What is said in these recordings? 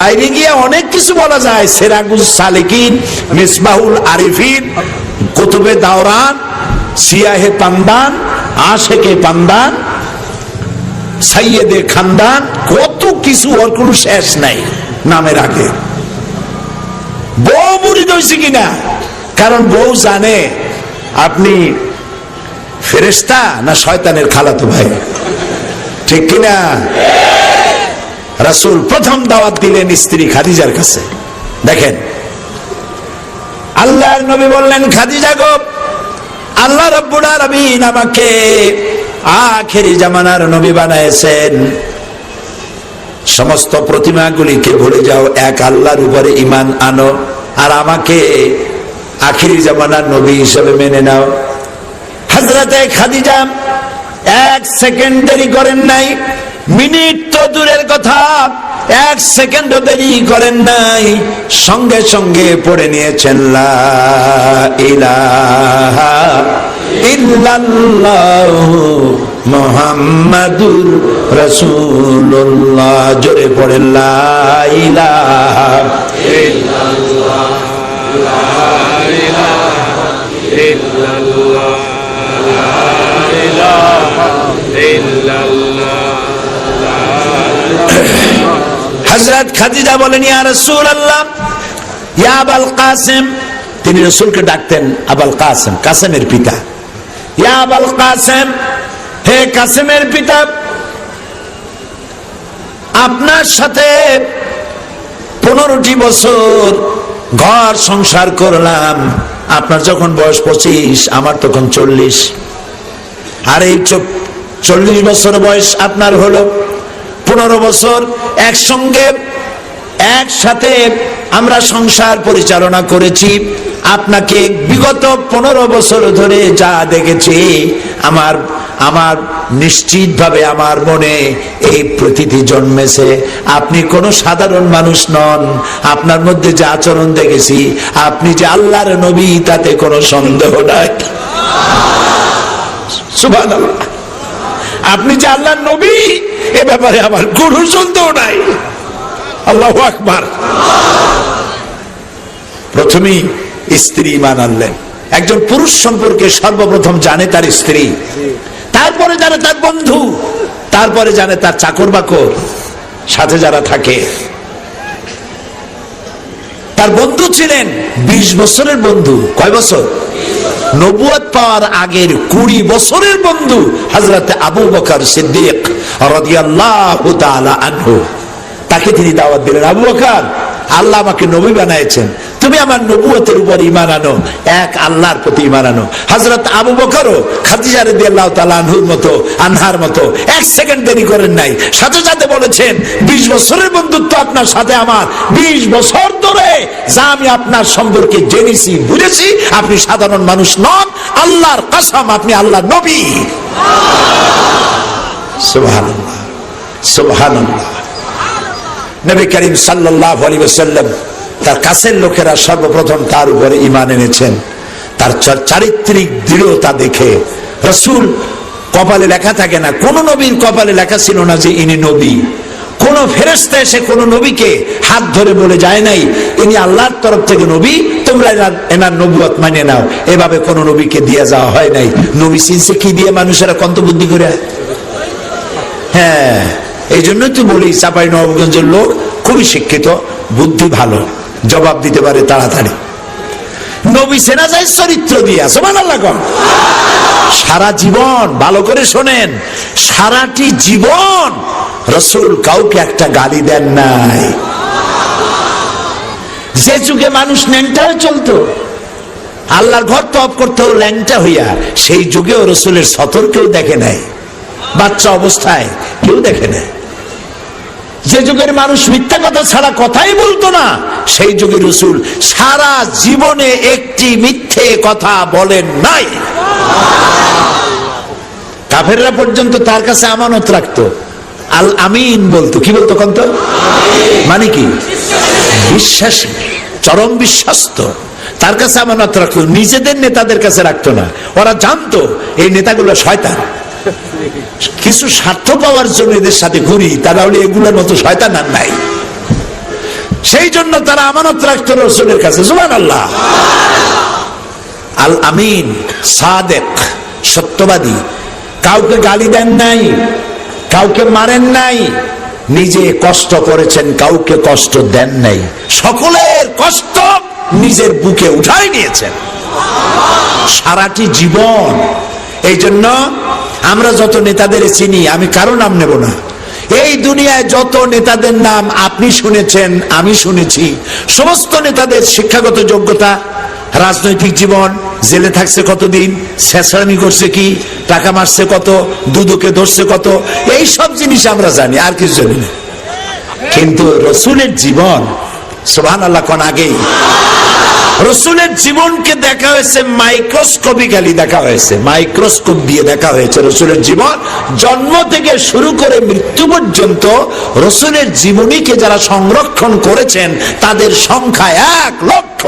বাইরে গিয়ে অনেক কিছু বলা যায়। সেরাগুল সালেকিন, মিসবাহুল আরিফিন, কুতুবে দাওরান সিয়াহে পান্দান আশেকে পান্দান সাইয়েদে খানদান, কত কিছু ওর কোনো শেষ নাই নামের আগে। বউ মুড়িদ হয়েছে কিনা? কারণ বউ জানে আপনি ফেরেস্তা না শয়তানের খালাতো ভাই। ঠিক কিনা? রাসূল প্রথম দাওয়াত দিলেন স্ত্রী খাদিজার কাছে। দেখেন, আল্লাহর নবী বললেন, খাদিজা গো, আল্লাহ রব্বুল আলামিন আমাকে আখেরি জামানার নবী বানাইছেন সমস্ত প্রতিমাগুলিকে ভুলে যাও, এক আল্লাহর উপরে ইমান আনো আর আমাকে আখিরি জামানার নবী হিসেবে মেনে নাও। হাজরাতে খাদিজা এক সেকেন্ড দেরি করেন নাই মিনিট তো দূরের কথা। এক সেকেন্ড দেরি করেন নাই। সঙ্গে সঙ্গে পড়ে নিয়েছেন মুহাম্মাদুর রাসূলুল্লাহ। জোরে পড়েন, লা হজরত খাদিজা বলেন, ইয়া রাসূলুল্লাহ, ইয়া আবাল কাসিম। তিনি রসুলকে ডাকতেন, আবাল কাসিম, কাসেমের পিতা। ইয়া আবাল কাসেম, হে কাসেমের পিতা, আপনার সাথে পনেরোটি বছর ঘর সংসার করলাম। আপনার যখন বয়স পঁচিশ, আমার তখন চল্লিশ। আর এই চল্লিশ বছর বয়স আপনার হলো। পনেরো বছর একসঙ্গে, একসাথে আমরা সংসার পরিচালনা করেছি। আপনাকে বিগত পনেরো বছর ধরে যা দেখেছি, আমার আমার নিশ্চিতভাবে আমার মনে এই প্রতীতি জন্মেছে। আপনি কোনো সাধারণ মানুষ নন, আপনার মধ্যে যে আচরণ দেখেছি, আপনি যে আল্লাহর নবী, তাতে কোনো সন্দেহ নাই। সুবহানাল্লাহ। আপনি যে আল্লাহর নবী এ ব্যাপারে আমার কোনো সন্দেহ নাই। আল্লাহ আকবার। প্রথমেই স্ত্রী ইমান আনলেন। একজন পুরুষ সম্পর্কে সর্বপ্রথম জানে তার স্ত্রী। তারপরে জানে তার বন্ধু। তারপরে জানে তার চাকর বাকর। সাথে যারা থাকে। তার বন্ধু ছিলেন ২০ বছরের বন্ধু। কয় বছর? নবুয়াত পাওয়ার আগের কুড়ি বছরের বন্ধু হজরত আবু বকর সিদ্দিক রাদিয়াল্লাহু তাআলা আনহু। তাকে তিনি দাওয়াত দিলেন, আবু বকর আল্লাহ আমাকে নবী বানাইছেন। তুমি আমার নবুয়তের উপর ইমান আনো, এক আল্লাহর প্রতি ইমান আনো। হজরত আবু বকরও খাদিজা রাদিয়াল্লাহু তাআলা আনহুর মতো, আনহার মতো, এক সেকেন্ড দেরি করেন নাই। সাথে সাথে বলেছেন 20 বছরের বন্ধুত্ব আপনার সাথে আমার। 20 বছর ধরে যা আমি আপনার সম্পর্কে জেনেছি, বুঝেছি, আপনি সাধারণ মানুষ নন। আল্লাহর কসম, আপনি আল্লাহ নবী। সুবহানাল্লাহ সুবহানাল্লাহ। নবী করিম সাল্লাল্লাহু আলাইহি ওয়াসাল্লাম তার কাছের লোকেরা সর্বপ্রথম তার উপরে ঈমান এনেছেন। তার চারিত্রিক দৃঢ়তা দেখে রসূল কপালে লেখা থাকে না, কোন নবীর কপালে লেখা ছিল না যে ইনি নবী। কোন ফেরেস্তা এসে কোন নবীকে হাত ধরে বলে, যায় নাই, ইনি আল্লাহর তরফ থেকে নবী, তোমরা এনার- নবুয়ত মানে নাও। এভাবে কোন নবীকে দিয়ে যাওয়া হয় নাই। নবী চিনছে কি দিয়ে মানুষেরা কন্তবুদ্ধি করে? হ্যাঁ। এই জন্যই তো বলি, চাপাই নবাবগঞ্জের লোক খুবই শিক্ষিত, বুদ্ধি ভালো, জবাব দিতে পারে তাড়াতাড়ি। নবী সেনা যায় চরিত্র দিয়া সমান আল্লাহ। সারা জীবন, ভালো করে শোনেন, সারাটি জীবন রসুল কাউকে একটা গালি দেন নাই। যে যুগে মানুষ ন্যাংটা চলতো, আল্লাহর ঘর তপ করতে ল্যাংটা হইয়া, সেই যুগেও রসুলের সতর্কেও দেখে নাই। বাচ্চা অবস্থায় কেউ দেখে নাই যে যুগের মানুষ মিথ্যা কথা ছাড়া কথাই বলতো না, সেই যুগে রসুল সারা জীবনে একটি মিথ্যে কথা বলেন নাই। কাফেররা পর্যন্ত তার কাছে আমানত রাখতো। আল আমিন বলতো। কি বলতো কন্ত? মানে কি? বিশ্বাসী, চরম বিশ্বস্ত। তার কাছে আমানত রাখতো। নিজেদের নেতাদের কাছে রাখতো না। ওরা জানতো, এই নেতাগুলো শয়তান। কিছু স্বার্থ পাওয়ার জন্য এদের সাথে ঘুরি তারা হলে এগুলোর মতো শয়তান আর নাই। সেই জন্য তারা আমানত রাখতো রসুলের কাছে। জুবান আল্লাহ আল আমিন, সাদেক, সত্যবাদী। কাউকে গালি দেন নাই, কাউকে মারেন নাই, নিজে কষ্ট করেছেন, কাউকে কষ্ট দেন নাই। সকলের কষ্ট নিজের বুকে উঠাই নিয়েছেন। সারাটি জীবন। এই জন্য আমরা যত নেতাদের চিনি, আমি কারও নাম নেব না। এই দুনিয়ায় যত নেতাদের নাম আপনি শুনেছেন, আমি শুনেছি। সমস্ত নেতাদের শিক্ষাগত যোগ্যতা, রাজনৈতিক জীবন, জেলে থাকছে কতদিন শেষরামি করছে কি, টাকা মারছে কত, দুদুকে ধরছে কত, এই সব জিনিস আমরা জানি, আর কিছু জানি না। কিন্তু রসুলের জীবন সোহান আল্লাহ কন আগেই রসুলের জীবনকে দেখা হয়েছে মাইক্রোস্কোপিক্যালি দেখা হয়েছে, মাইক্রোস্কোপ দিয়ে দেখা হয়েছে রসুলের জীবন। জন্ম থেকে শুরু করে মৃত্যু পর্যন্ত রসুলের জীবনীকে যারা সংরক্ষণ করেছেন, তাদের সংখ্যা এক লক্ষ।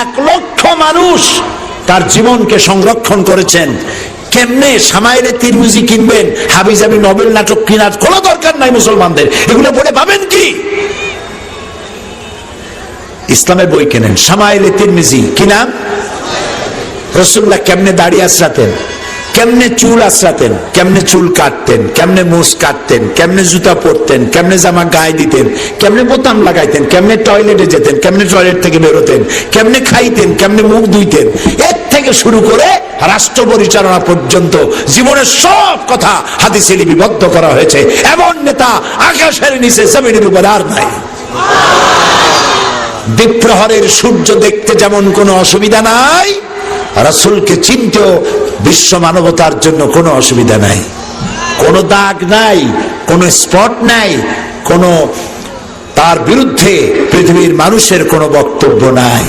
এক লক্ষ মানুষ তার জীবনকে সংরক্ষণ করেছেন। কেমনে সামাইলে তিরমিজি কিনবেন? হাবিজাবি নবেল নাটক কেনার কোনো দরকার নাই মুসলমানদের। এগুলো পড়ে পাবেন কি? ইসলামের বই কেনেন? সামাইলে তিরমিজি, কি নাম? রসুল্লাহ কেমনে দাড়ি আশ্রাতেন কেমনে চুল আশ্রাতেন কেমনে চুল কাটতেন? কেমনে মোষ কাটতেন? কেমনে জুতা পরতেন? কেমনে জামা গায়ে দিতেন? কেমনে বোতাম লাগাইতেন? কেমনে টয়লেটে যেতেন? কেমনে টয়লেট থেকে বেরোতেন? কেমনে খাইতেন? কেমনে মুখ ধুইতেন? এর থেকে শুরু করে রাষ্ট্র পরিচালনা পর্যন্ত জীবনের সব কথা হাদিসে লিপিবদ্ধ করা হয়েছে। এমন নেতা আকাশের নিচে জমিনের উপর আর নাই। দ্বীপ্রহরের সূর্য দেখতে যেমন কোনো অসুবিধা নাই, রাসুলকে চিনতেও বিশ্ব মানবতার জন্য কোনো অসুবিধা নাই। কোনো দাগ নাই, কোনো স্পট নাই, কোনো তার বিরুদ্ধে পৃথিবীর মানুষের কোনো বক্তব্য নাই।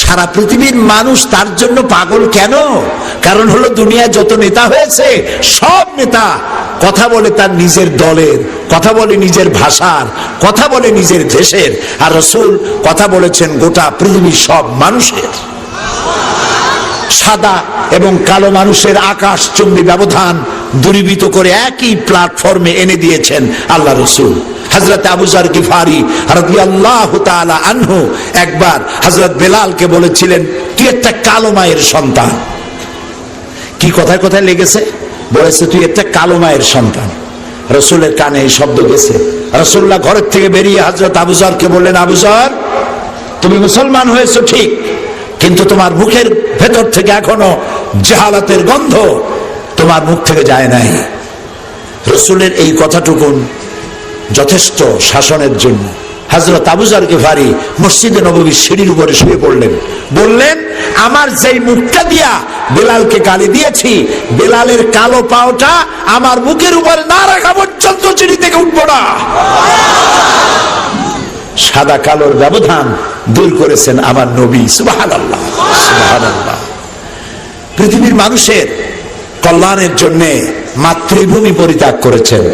সারা পৃথিবীর মানুষ তার জন্য পাগল কেন? কারণ হলো দুনিয়া যত নেতা হয়েছে, সব নেতা কথা বলে তার নিজের দলের, কথা বলে নিজের ভাষার, কথা বলে নিজের দেশের। আর রসুল কথা বলেছেন গোটা পৃথিবীর সব মানুষের। সাদা এবং কালো মানুষের আকাশ চুম্বি ব্যবধান দূরীভূত করে একই প্ল্যাটফর্মে এনে দিয়েছেন আল্লাহ রসুল। হজরত আবুজার গিফারি রবি আল্লাহ আনহু একবার হজরত বেলালকে বলেছিলেন, তুই একটা কালো মায়ের সন্তান। কি কথায় কথায় লেগেছে? বলেছে, তুই একটা কালো মায়ের সন্তান। রসুলের কানে এই শব্দ গেছে। রসুল্লাহ ঘরের থেকে বেরিয়ে হজরত আবুজারকে বললেন আবুজার তুমি মুসলমান হয়েছো ঠিক, কিন্তু তোমার মুখের ভেতর থেকে এখনও জাহালাতের গন্ধ তোমার মুখ থেকে যায় নাই। রসুলের এই কথাটুকুন যথেষ্ট শাসনের জন্য। হাজরত আবুজার গেফারি মসজিদে নবীর সিঁড়ির উপরে শুয়ে পড়লেন। বললেন, আমার যেই মুখটা দিয়া বেলালকে গালি দিয়েছি। বেলালের কালো পাওটা আমার মুখের উপরে না রাখা পর্যন্ত সিঁড়ি থেকে উঠবো না। সাদা কালোর ব্যবধান দূর করেছেন আমার নবী। সুবাহান। পৃথিবীর মানুষের কল্যাণের জন্য মাতৃভূমি পরিত্যাগ করেছেন।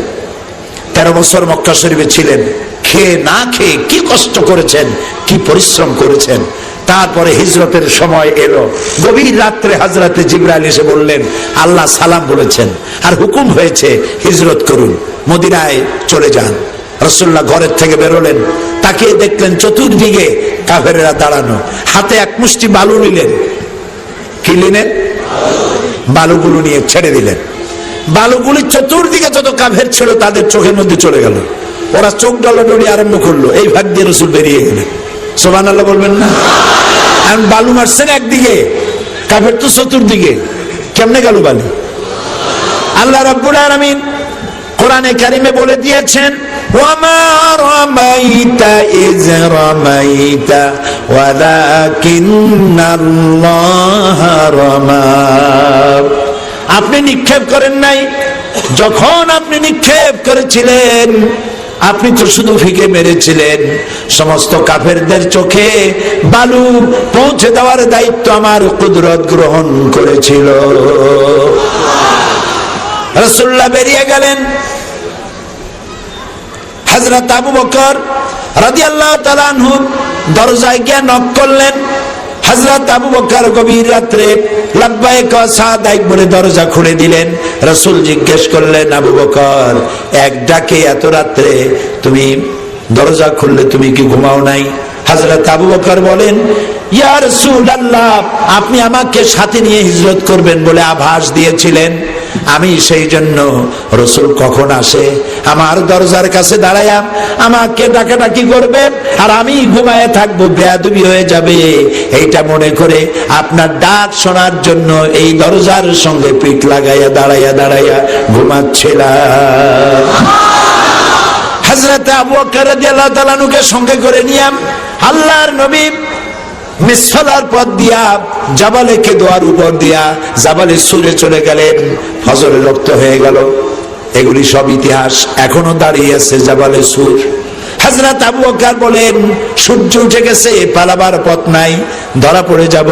তেরো বছর মক্কা শরীফে ছিলেন। খেয়ে না খেয়ে কি কষ্ট করেছেন, কি পরিশ্রম করেছেন তারপরে হিজরতের সময় এলো। গভীর রাত্রে হাজরাতে জিবরাইল এসে বললেন, আল্লাহ সালাম বলেছেন, আর হুকুম হয়েছে, হিজরত করুন। মদিনায় চলে যান। রসুল্লাহ ঘরের থেকে বেরোলেন, তাকিয়ে দেখলেন চতুর্দিকে কাফেরেরা দাঁড়ানো। হাতে এক মুষ্টি বালু নিলেন। কি নিলেন? বালুগুলো নিয়ে ছেড়ে দিলেন। বালুগুলি চতুর্দিকে যত কাফের ছিল, তাদের চোখের মধ্যে চলে গেল। ওরা চোখ ডলাডলি আরম্ভ করল। এই ভাগ দিয়ে রসুল বেরিয়ে গেলেন। সোমান আল্লাহ বলবেন না? এখন বালু মারছেন একদিকে, কাফের তো চতুর্দিকে। কেমনে গেল বালু? আল্লাহ রাব্বুল আলামিন কোরআনে কারিমে বলে দিয়েছেন আপনি নিক্ষেপ করেন নাই। যখন আপনি নিক্ষেপ করেছিলেন আপনি তো শুধু ফিকে মেরেছিলেন। সমস্ত কাফেরদের চোখে বালু পৌঁছে দেওয়ার দায়িত্ব আমার কুদরত গ্রহণ করেছিল। রসুল্লাহ বেরিয়ে গেলেন। হজরত আবু বকর রাজি আল্লাহ দরজায় গিয়ে নক করলেন। হজরত আবু বকর গভীর রাত্রে বলে দরজা খুলে দিলেন। রসুল জিজ্ঞেস করলেন, আবু বকর, এক ডাকে এত রাত্রে তুমি দরজা খুললে তুমি কি ঘুমাও নাই? হাজরত আবু বকর বলেন ইয়ার সুল আল্লাহ আপনি আমাকে সাথে নিয়ে হিজরত করবেন বলে আভাস দিয়েছিলেন। আমি সেই জন্য রসুল কখন আসে? আমার দরজার কাছে দাঁড়ায়া আমাকে ডাকাডাকি করবে আর আমি ঘুমায় থাকব, বেয়াদবি হয়ে যাবে। এইটা মনে করে আপনার ডাক শোনার জন্য এই দরজার সঙ্গে পিঠ লাগাইয়া দাঁড়াইয়া দাঁড়াইয়া ঘুমাচ্ছিলাম। হজরত আবু আনহুকে সঙ্গে করে নিয়াম আল্লাহর নবী মিসফালার পথ দিয়া, জাবালে কেদোয়ার উপর দিয়া, জাবালে সুরে চলে গেলেন, ফজরে রক্ত হয়ে গেল। এগুলি সব ইতিহাস, এখনও দাঁড়িয়ে আছে জাবালে সুর। হাজরাত আবু বকর বলেন, সূর্য উঠে গেছে, পালাবার পথ নাই, ধরা পড়ে যাব।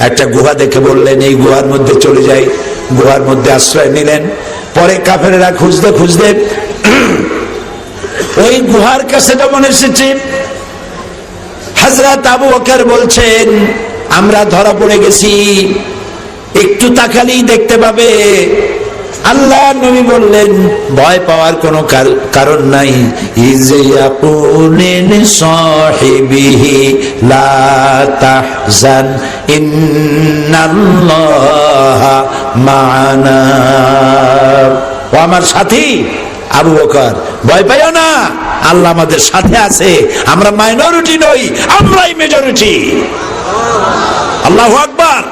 একটা গুহা দেখে বললেন, এই গুহার মধ্যে চলে যাই। গুহার মধ্যে আশ্রয় নিলেন। পরে কাফেরেরা খুঁজতে খুঁজতে, ওই গুহার কাছে যখন এসেছে হাজরাত আবু বকর বলছেন, আমরা ধরা পড়ে গেছি। একটু তাকালেই দেখতে পাবে, আল্লাহ নবী বললেন, ভয় পাওয়ার কোনো কারণ নাই। মা'ানা। ও আমার সাথী আবু বকর, ভয় পাইও না। আল্লাহ আমাদের সাথে আছে। আমরা মাইনরিটি নই, আমরাই মেজরিটি আল্লাহ আকবার।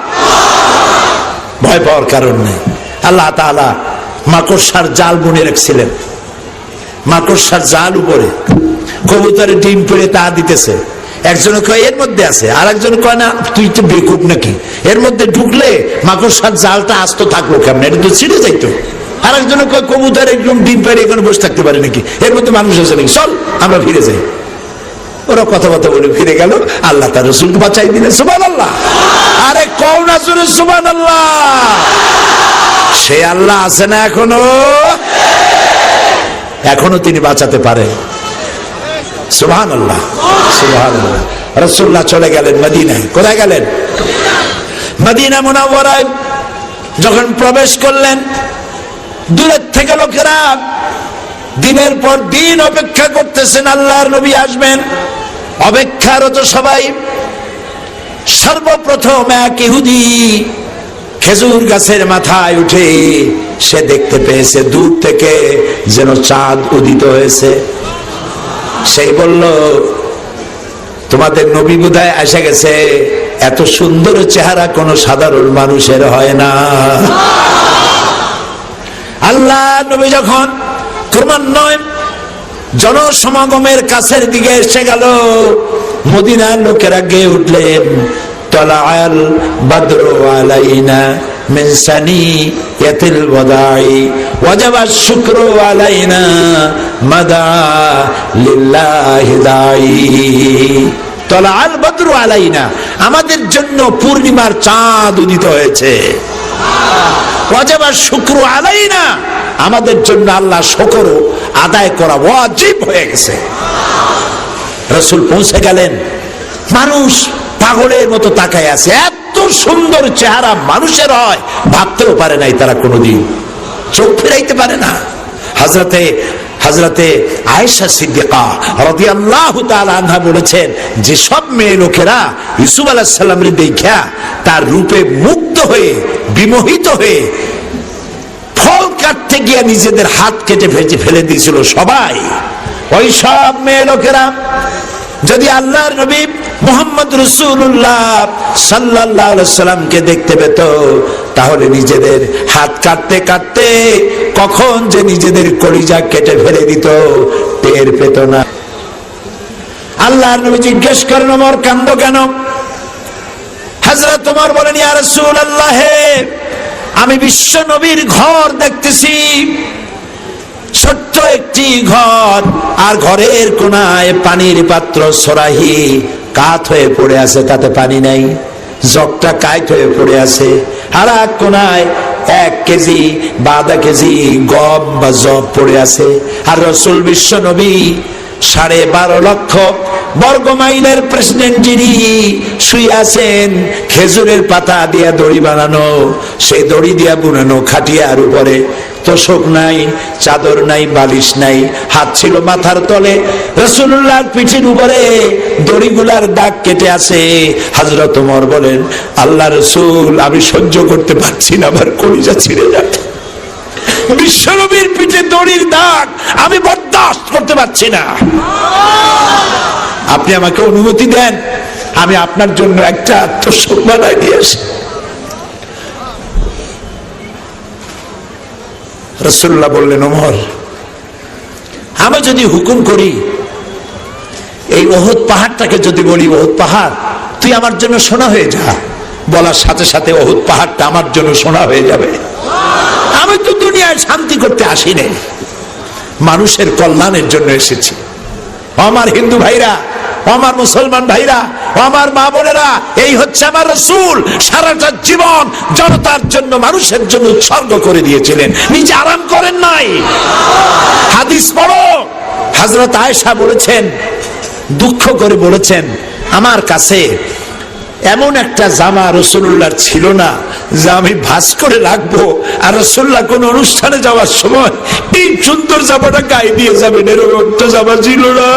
ভয় পাওয়ার কারণ নেই। আল্লাহ তাআলা মাকড়সার জাল বুনে রেখেছিলেন। মাকড়সার জাল উপরে। কবুতরের ডিম পেড়ে তা দিতেছে। একজনে কয়, এর মধ্যে আছে। আর একজন কয়, না, তুই তো বেকুব নাকি? এর মধ্যে ঢুকলে মাকড়সার জালটা আস্ত থাকল কেমন? এটা তো ছিঁড়ে যাইতো। আর একজন কবুতর একদম ডিম পেড়ে এখানে বসে থাকতে পারে নাকি? এর মধ্যে মানুষ আছে নাকি? চল, আমরা ফিরে যাই। ওরা কথাবার্তা বলে ফিরে গেল। আল্লাহ তার রসুলকে বাঁচাই দিলেন। সুবান আল্লাহ আরে কও না জোরে সুবান আল্লাহ সে আল্লাহ আছে না এখনও? এখনও তিনি বাঁচাতে পারেন। সুবহান আল্লাহ সুবহান আল্লাহ রসুল্লাহ চলে গেলেন মদিনায়। কোথায় গেলেন? মদিনা মুনাওয়ারায়। যখন প্রবেশ করলেন দূরের থেকে লোকেরা দিনের পর দিন অপেক্ষা করতেছেন, আল্লাহর নবী আসবেন। অপেক্ষারত সবাই সর্বপ্রথম এক ইহুদি খেজুর গাছের মাথায় উঠে সে দেখতে পেয়েছে, দূর থেকে যেন চাঁদ উদিত হয়েছে। সেই বলল, তোমাদের নবী বোধহয় এসে গেছে, এত সুন্দর চেহারা কোনো সাধারণ মানুষের হয় না। আল্লাহ নবী যখন ক্রমান্বয় জনসমাগমের কাছের দিকে এসে গেল। মদিনার লোকেরা গেয়ে উঠলেন তলাল বাদ্র আলাইনা মেনসানি ইয়াতিল বদাই ওয়াজাবা শুক্র আলাইনা মাদা লিল্লাহি দাই। তলাল বাদ্র আলাইনা, আমাদের জন্য পূর্ণিমার চাঁদ উদিত হয়েছে। শুক্র আলাই না আমাদের জন্য আল্লাহ শকর আদায় করা ওয়াজিব হয়ে গেছে। রসুল পৌঁছে গেলেন। মানুষ পাগলের মতো তাকায় আছে। এত সুন্দর চেহারা মানুষের হয়। ভাবতেও পারে নাই তারা কোনোদিন। চোখ ফেরাইতে পারে না। হাজরাতে হাজরাতে আয়েশা সিদ্দিকা রাদিয়াল্লাহু তাআলা আনহা বলেছেন যে সব মেয়ে লোকেরা ইউসুফ আলাইহিস সালামের দেখা তার রূপে মুগ্ধ হয়ে বিমোহিত হয়ে ফল কাটতে গিয়ে নিজেদের হাত কেটে ফেটে ফেলে দিয়েছিল সবাই। ওই সব মেয়ে লোকেরা, যদি আল্লাহর নবী মোহাম্মদ রসুল্লাহ সাল্লাহ সাল্লামকে দেখতে পেত, তাহলে নিজেদের হাত কাটতে কাটতে কখন যে নিজেদের কলিজা কেটে ফেলে দিত, টের পেত না। আল্লাহর নবী জিজ্ঞেস করেন আমার কান্দ কেন? হাজরত তোমার বলেন আমি বিশ্ব নবীর ঘর দেখতেছি। ছোট্ট একটি ঘর, আর ঘরের কোনায় পানির পাত্র সরাহি কাত হয়ে পড়ে আছে, তাতে পানি নাই। জগটা কাইট হয়ে পড়ে আছে। আর এক কোনায় এক কেজি বা আধা কেজি গম বা জব পড়ে আছে। আর রসুল বিশ্ব নবী সাড়ে বারো লক্ষ বর্গ মাইলের প্রেসিডেন্ট যিনি শুয়ে আছেন, খেজুরের পাতা দিয়া দড়ি বানানো, সেই দড়ি দিয়া বুনানো খাটিয়ার উপরে। তোষক নাই, চাদর নাই, বালিশ নাই, হাত ছিল মাথার তলে। রসুল্লাহ পিঠির উপরে দড়িগুলার দাগ কেটে আছে। হাজরত ওমর বলেন, আল্লাহ রসুল, আমি সহ্য করতে পারছি না, আমার কলিজা ছিঁড়ে যাচ্ছে। বিশ্বনবীর পিঠে দড়ির দাগ, আমি বরদাস্ত করতে পারছি না। আপনি আমাকে অনুমতি দেন, আমি আপনার জন্য একটা তোষক বানাই দিয়ে আসি রসুল্লাহ বললেন, ওমর আমি যদি হুকুম করি, এই ওহদ পাহাড়টাকে যদি বলি ওহদ পাহাড়, তুই আমার জন্য সোনা হয়ে যা। বলার সাথে সাথে ওহদ পাহাড়টা আমার জন্য সোনা হয়ে যাবে। আমি তো দুনিয়ায় শান্তি করতে আসি মানুষের কল্যাণের জন্য এসেছি। আমার হিন্দু ভাইরা আমার মুসলমান ভাইরা আমার মা বোনেরা, এই হচ্ছে আমার রসুল। সারাটা জীবন জনতার জন্য, মানুষের জন্য উৎসর্গ করে দিয়েছিলেন। নিজে আরাম করেন নাই। হাদিস পড়ো। হাজরত আয়েশা বলেছেন, দুঃখ করে বলেছেন, আমার কাছে এমন একটা জামা রসুল্লাহর ছিল না যে আমি ভাস করে রাখব। আর রসুল্লাহ কোন অনুষ্ঠানে যাওয়ার সময় এই সুন্দর জামাটা গায়ে দিয়ে যাবেন, এরকম একটা জামা ছিল না।